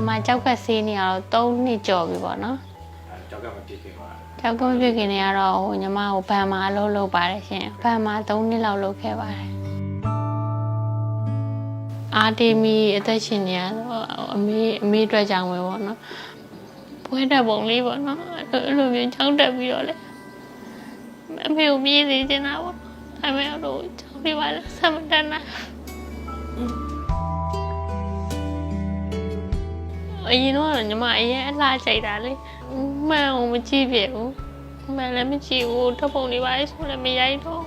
ညီမကြောက်ကက်ဆေးနေရတော့3နှစ်ကျော်ပြီပေါ့နော်အဲကြောက်ကမဖြစ်ခင်ပါကြောက်ကမဖြစ်ခင်နေရတော့ဟိုညီမဟိုဘန်မှာအလုပ်လုပ်ပါတယ်ရှင်ဘန်မှာ3နှစ်လောက်လုပ်ခဲ့ပါတယ်အာတီမီအသက်ရှင်နေရတော့အမေအမေအတွက်ကြောင့်ပဲပေါ့နော်ပွဲတက်ပုံလေးပေါ့နော်အဲ့လိုအဲ့လိုမျိုးချောင်းတက်ပြီးတော့လေအမေကိုမြည်နေချင်တာပေါ့အမေတို့ချောင်းပြပါလေဆက်မတက်နို အရင်တော့ညီမအရင်အလှကြိုက်တာလေမှန်အောင်မကြည့်ပြဘူးမှန်လည်းမကြည့်ဘူးထပ်ပုံလေးပါလေဆိုလည်းမရိုက်တော့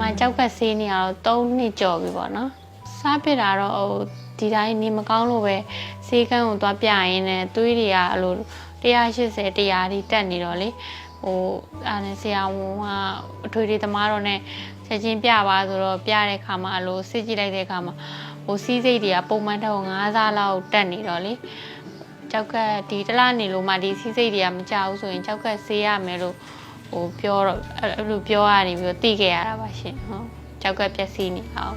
မှာကြောက်ကက်ဆေးနေရတော့3နှစ်ကျော်ပြီပေါ့နော်စားပြစ်တာတော့ဟိုဒီတိုင်းနေမကောင်းလို့ပဲဆေးကန်းကိုသွားပြရင်းနဲ့သွေးတွေကအဲ့လို180 100ဒီတက်နေတော့လေဟိုအားနဲ့ဆရာဝန်ကအထွေထွေသမားတော့ ਨੇ ချက်ချင်းပြပါဆိုတော့ပြတဲ့ခါမှာအဲ့လိုစစ်ကြည့်လိုက်တဲ့ခါမှာဟိုစီးစိတ်တွေကပုံမှန်တော့9စားလောက်တက်နေတော့လေကြောက်ကက်ဒီတစ်လားနေလို့မှဒီစီးစိတ်တွေကမကြဘူးဆိုရင်ကြောက်ကက်ဆေးရမယ်လို့ ဟိုပြောတော့အဲ့အဲ့လိုပြောရနေပြီးတော့တိခဲ့ရတာပါရှင်ဟုတ်ကြောက်ကပျက်စီးနေအောင်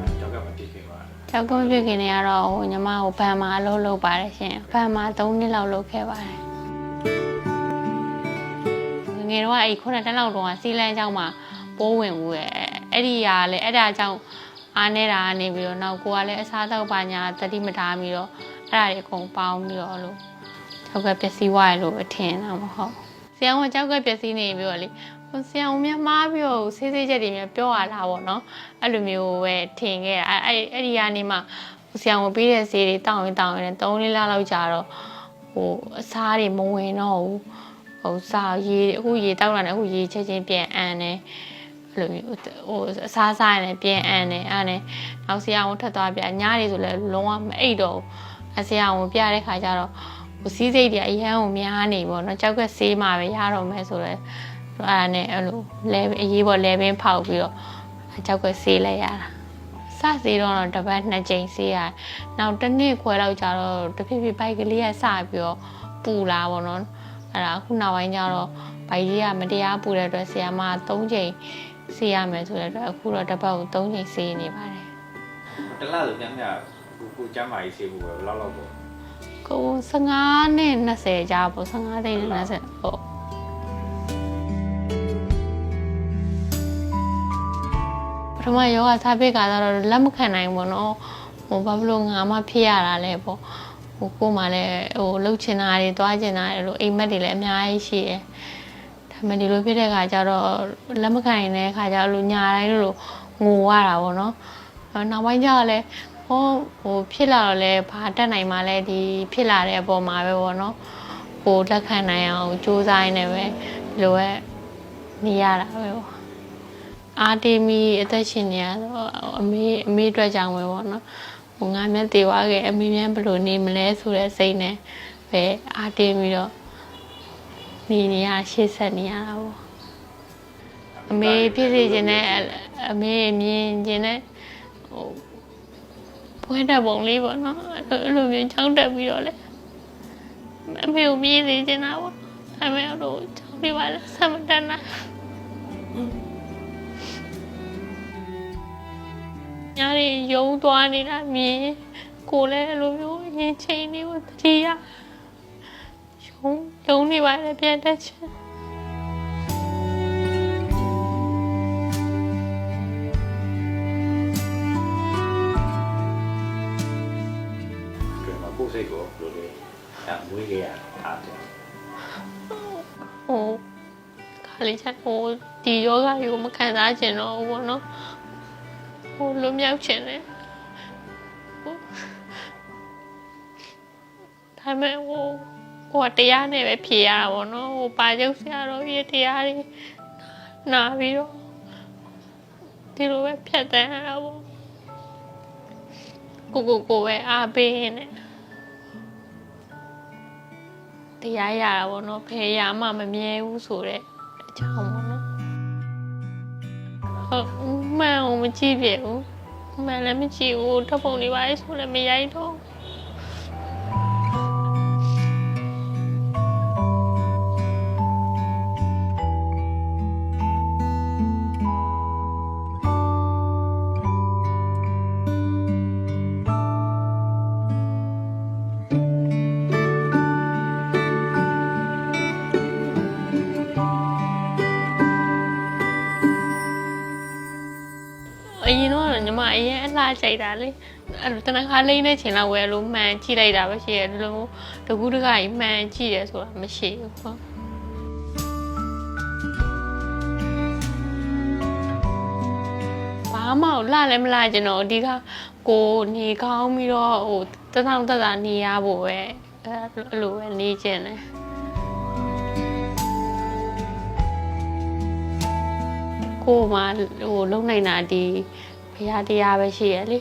အဲကြောက်ကမဖြစ်ခင်ပါကြောက်ကမဖြစ်ခင်နေရတော့ဟိုညီမဟိုဘန်မှာအလုပ်လုပ်ပါတယ်ရှင်ဘန်မှာ3နှစ်လောက်လုပ်ခဲ့ပါတယ်ငယ်တော့အဲ့ခုနှစ်တန်းလောက်တော့စီလန်းကျောင်းမှာပိုးဝင်ဦးရဲ့အဲ့ဒီဟာလည်းအဲ့ဒါကြောင့်အားနေတာကနေပြီးတော့နောက်ကိုကလည်းအစားတော့ပါညာတတိမထားပြီးတော့အဲ့ဒါတွေအကုန်ပေါင်းပြီးတော့လို့ ကြောက်ကပျက်စီးသွားရလို့ပဲထင်တာမဟုတ်ဆရာကကြောက်ကပျက်စီးနေပြီးတော့လေဟိုဆရာကများမားပြီးတော့ဆေးဆေးချက်တွေများပြောရတာပေါ့နော်အဲ့လိုမျိုးပဲထင်ခဲ့တာအဲ့အဲ့အဲ့ဒီကနေမှဆရာကပေးတဲ့ဆေးတွေတောင်းရင်တောင်းရင်3လလလောက်ကြာတော့ဟိုအစားတွေမဝင်တော့ဘူးဟိုစားရေအခုရေတောက်လာတယ်အခုရေချက်ချင်းပြန်အန်တယ်အဲ့လိုမျိုးဟိုအစားစားရင်လည်းပြန်အန်တယ်အဲ့နဲ့နောက်ဆရာကထပ်သွားပြညတွေဆိုလည်းလုံးဝမအိပ်တော့ဘူးအဆရာကပြတဲ့ခါကျတော့ ဟိုစီးစိတ်တွေအရန်ကိုများနေပေါ့နော်ကြောက်ကက်ဆေးမှာပဲရတော့မယ်ဆိုတော့အဲ့ဒါနဲ့အဲ့လိုလဲအရေးပေါ်လဲပင်းဖောက်ပြီးတော့ကြောက်ကက်ဆေးလိုက်ရတာစဆေးတော့တော့တစ်ပတ်နှစ်ကြိမ်ဆေးရနောက်တစ်နှစ်ခွဲလောက်ကြာတော့တဖြည်းဖြည်းဘိုက်ကလေးကစပြီးတော့ပူလာပေါ့နော်အဲ့ဒါအခုနောက်ပိုင်းကျတော့ဘိုက်ကြီးကမတရားပူတဲ့အတွက်ဆရာမ3ချိန်ဆေးရမယ်ဆိုတဲ့အတွက်အခုတော့တစ်ပတ်ကို3ချိန်ဆေးနေပါတယ်တလားဆိုပြန်ပြန်ကိုကိုကျမ်းမာရေးဆေးဖို့ပဲဘယ်လောက်လောက်ပေါ့ ကို15နဲ့20ကြာပေါ့15သိန်းနဲ့20ပေါ့ပထမယောဂစားပိတ်ကတော့လက်မခံနိုင်ဘူးနော်ဟိုဘာဖြစ်လို့ငါမှဖြစ်ရတာလဲပေါ့ဟိုကို့မှလည်းဟိုလှုပ်ချင်တာတွေတွားချင်တာတွေလို့အိမ်မက်တွေလည်းအများကြီးရှိတယ်ဒါမှဒီလိုဖြစ်တဲ့ခါကျတော့လက်မခံနိုင်တဲ့ခါကျတော့လူညာတိုင်းလို့ငိုရတာပေါ့နော်နောက်ပိုင်းကျတော့လည်း ဟိုဟိုဖြစ်လာတော့လဲဘာတက်နိုင်မှလဲဒီဖြစ်လာတဲ့အပေါ်မှာပဲပေါ့နော်ဟိုလက်ခံနိုင်အောင်စူးစမ်းနေပဲဒီလိုပဲနေရတာပဲပေါ့အာတီမီအသက်ရှင်နေရတော့အမေအမေအတွက်ကြောင့်ပဲပေါ့နော်ဟိုငါမျက်တေဝါခဲ့အမေမြန်ဘယ်လိုနေမလဲဆိုတဲ့စိတ်နဲ့ပဲအာတီမီတော့နေနေရရှေ့ဆက်နေရတာပေါ့အမေဖြစ်စေခြင်းနဲ့အမေမြင်ခြင်းနဲ့ဟို ပွဲတက်ပုံလေးပေါ့နော်အဲ့လိုအဲ့လိုမျိုးချောင်းတက်ပြီးတော့လေအမေကိုမြည်နေချင်တာပေါ့အမေတို့ချောင်းပြပါလေဆက်မတက်နိုင်ညာရီယုံသွားနေတာမြင်ကိုလည်းအဲ့လိုမျိုးအရင်ချိန်လေးကိုတတိယယုံယုံနေပါလေပြန်တက်ချင် အဲမွေးခဲ့ရတာတဲ့ဟိုခါလေးချက်ဟိုဒီယောဂကိုမခံစားချင်တော့ဘူးပေါ့နော်ဟိုလွတ်မြောက်ချင်တယ်ဟိုဒါပေမဲ့ဟိုဟိုကတရားနဲ့ပဲဖြေရတာပေါ့နော်ဟိုပါကျုပ်ဆရာတော်ကြီးတရားတွေနာပြီးတော့ဒီလိုပဲဖြတ်တန်းရတာပေါ့ကိုကိုကိုပဲအားပေးရင်းနဲ့ တရားရတာပေါ့နော်ဖယ်ရမှမမြဲဘူးဆိုတဲ့အကြောင်းပေါ့နော်ဟုတ်မှန်အောင်မကြည့်ပြဘူးမှန်လည်းမကြည့်ဘူးထပ်ပုံနေပါလေဆိုလည်းမရိုက်တော့ ကြိုက်တာလေအဲ့လိုတနခါလိမ့်နေချင်တော့ဝယ်လို့မှန်ကြည့်လိုက်တာပဲရှိရတယ်ဒီလိုမျိုးတကူးတကကြီးမှန်ကြည့်တယ်ဆိုတာမရှိဘူးဟုတ်ဘာမှလှလည်းမလှကျင်တော့အဓိကကိုနေကောင်းပြီးတော့ဟိုတထောင်တက်တာနေရဖို့ပဲအဲ့လိုပဲနေကျင်တယ်ကိုယ်မှဟိုလုံနိုင်တာဒီ ဘုရားတရားပဲရှိရလေ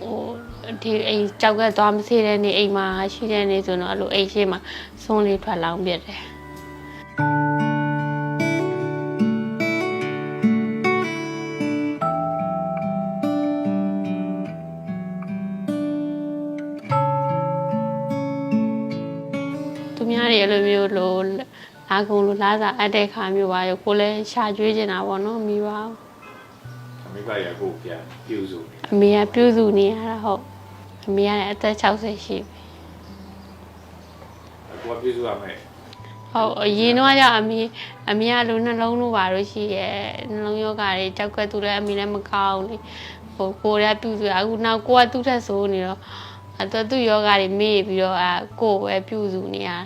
ဟိုဒီအိမ်ကြောက်ကသွားမစေးတဲ့နေအိမ်မှာရှိတဲ့နေဆိုတော့အဲ့လိုအိမ်ရှိမှာစွန်းလေးထွက်လောင်းပြတ်တယ်သူများတွေအဲ့လိုမျိုးလိုလာကုန်လိုလာစားအပ်တဲ့ခါမျိုးပါရောကိုလည်းရှာကျွေးနေတာပေါ့နော်မိပါ အမေကရကိုပြန်ပြုစုနေအမေကပြုစုနေရတာဟုတ်အမေကလည်းအသက်60ရှိပြီကိုကပြုစုရမယ်ဟုတ်အရင်တော့ကျအမေအမေကလူနှလုံးလိုပါလို့ရှိရဲ့နှလုံးယောဂါတွေကြောက်ကသူလည်းအမေလည်းမကောင်းလေဟိုကိုယ်ကပြုစုရအခုနောက်ကိုကသူ့ထက်ဆိုးနေတော့အဲ့တော့သူ့ယောဂါတွေမေ့ပြီးတော့အဲကိုယ်ပဲပြုစုနေရတာ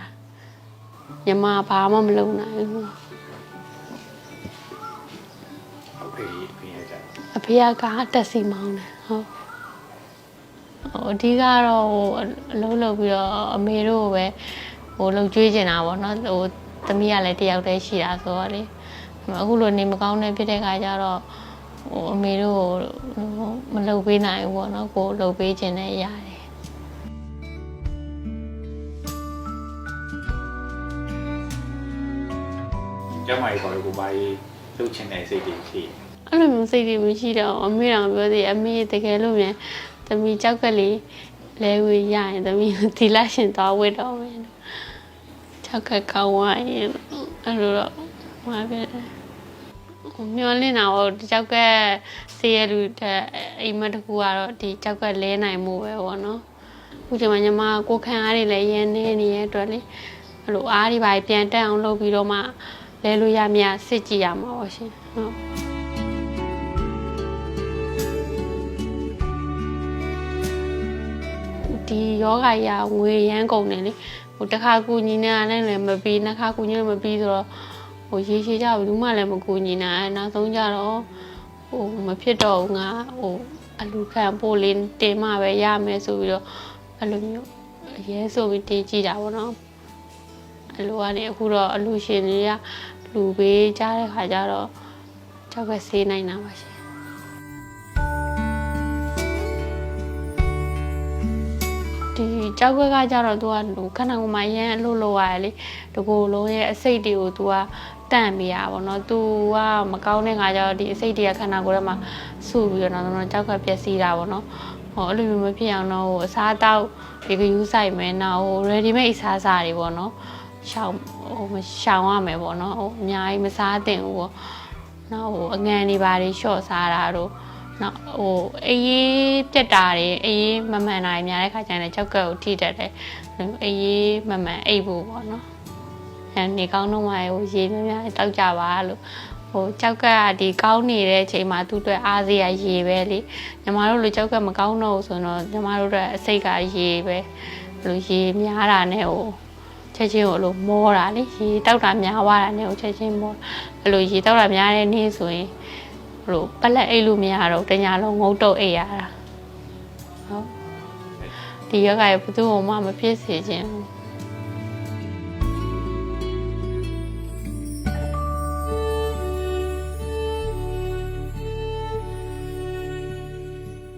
ညီမဘာမှမလုပ်နိုင်ဘူး ဟုတ်ကဲ့ပြင်ရကြအဖေကကားတက်စီမောင်းတယ်ဟုတ်ဟိုအဓိကတော့ဟိုအလုံးလုံးပြီးတော့အမေတို့ကိုပဲဟိုလှုပ်ကြွေးနေတာပေါ့နော်ဟိုသမီးကလည်းတယောက်တည်းရှိတာဆိုတော့လေအခုလိုနေမကောင်းတဲ့ဖြစ်တဲ့ခါကျတော့ဟိုအမေတို့ကိုဟိုမလှုပ်ပေးနိုင်ဘူးပေါ့နော်ကိုလှုပ်ပေးခြင်းနဲ့ရတယ်ကျမကြီးပေါ်ကိုဘာကြီးလှုပ်ချင်တဲ့စိတ်တွေရှိတယ် အဲ့လိုမျိုးစိတ်တွေမရှိတော့အမေတော်ပြောသေးတယ်အမေတကယ်လို့မြန်သမီးကြောက်ကလေးလဲဝေးရရင်သမီးဒီလာရှင်သွားဝတ်တော့မယ်ကြောက်ကကောင်းဝရင်အဲ့လိုတော့မှာပြတယ်မျောလင်းတာတော့ဒီကြောက်ကဆေးရလူတဲ့အိမ်မတစ်ခုကတော့ဒီကြောက်ကလဲနိုင်မှုပဲပေါ့နော်အခုချိန်မှာညီမကိုယ်ခံအားတွေလည်းရင်းနေနေတဲ့အတွက်လေအဲ့လိုအားတွေပါပြန်တက်အောင်လုပ်ပြီးတော့မှလဲလို့ရမြစစ်ကြည့်ရမှာပေါ့ရှင်ဟုတ် ဒီယောဂကြီးကငွေရမ်းကုန်တယ်လေဟိုတစ်ခါကူညီနေတာနဲ့လည်းမပြီးနှစ်ခါကူညီလို့မပြီးဆိုတော့ဟိုရေရှည်ကြဘူးမှလည်းမကူညီနိုင်အဲနောက်ဆုံးကြတော့ဟိုမဖြစ်တော့ဘူးငါဟိုအလူခံပို့လေးတင်မှပဲရမယ်ဆိုပြီးတော့အဲ့လိုမျိုးအရဲဆိုပြီးတင်ကြည့်တာပေါ့နော်အလူကနေအခုတော့အလူရှင်တွေကလူပေးကြတဲ့ခါကျတော့ကြောက်ကဆေးနိုင်တာပါရှင် ဒီကြောက်ခွက်ကကြတော့သူကဟိုခန္ဓာကိုယ်မှာရမ်းအလို့လို့ရတယ်လေတကူလုံးရဲ့အစိတ်တွေကိုသူကတန့်ပြရပါတော့။ तू ကမကောင်းတဲ့ငါကြတော့ဒီအစိတ်တွေကခန္ဓာကိုယ်ထဲမှာဆူပြီးတော့တော့ကြောက်ခွက်ပျက်စီးတာပေါ့နော်။ဟောအဲ့လိုမျိုးမဖြစ်အောင်တော့ဟိုအစားတောက်ဒီကယူဆိုင်မယ်နော်ဟို ready made အစားအစာတွေပေါ့နော်။ရှောင်ဟိုရှောင်ရမယ်ပေါ့နော်။ဟိုအများကြီးမစားသင့်ဘူးပေါ့။နောက်ဟိုအငန်တွေပါတွေလျှော့စားတာတို့ နောက်ဟိုအေးရေးပြက်တာတွေအေးရေးမမှန်တာတွေများတဲ့ခါကျရင်လည်းကြောက်ကက်ကိုထိတတ်တယ်အေးရေးမမှန်အိပ်ဖို့ပေါ့နော်အဲနေကောင်းတော့မှဟိုရေများများတောက်ကြပါလို့ဟိုကြောက်ကကဒီကောင်းနေတဲ့အချိန်မှာသူ့အတွက်အားစေးရရေပဲလေညီမတို့လိုကြောက်ကမကောင်းတော့ဘူးဆိုတော့ညီမတို့အတွက်အစိတ်ကရေပဲဘလို့ရေများတာနဲ့ဟိုချက်ချင်းကိုလို့မောတာလေရေတောက်တာများသွားတာနဲ့ဟိုချက်ချင်းမောအဲ့လိုရေတောက်တာများတဲ့နေ့ဆိုရင် ဘလို့ပလက်အိတ်လို့မရတော့တညာလုံးငုတ်တုတ်အိတ်ရတာဟုတ်ဒီယောဂရဲ့ဘယ်သူမှမဖြစ်စေခြင်းဘူး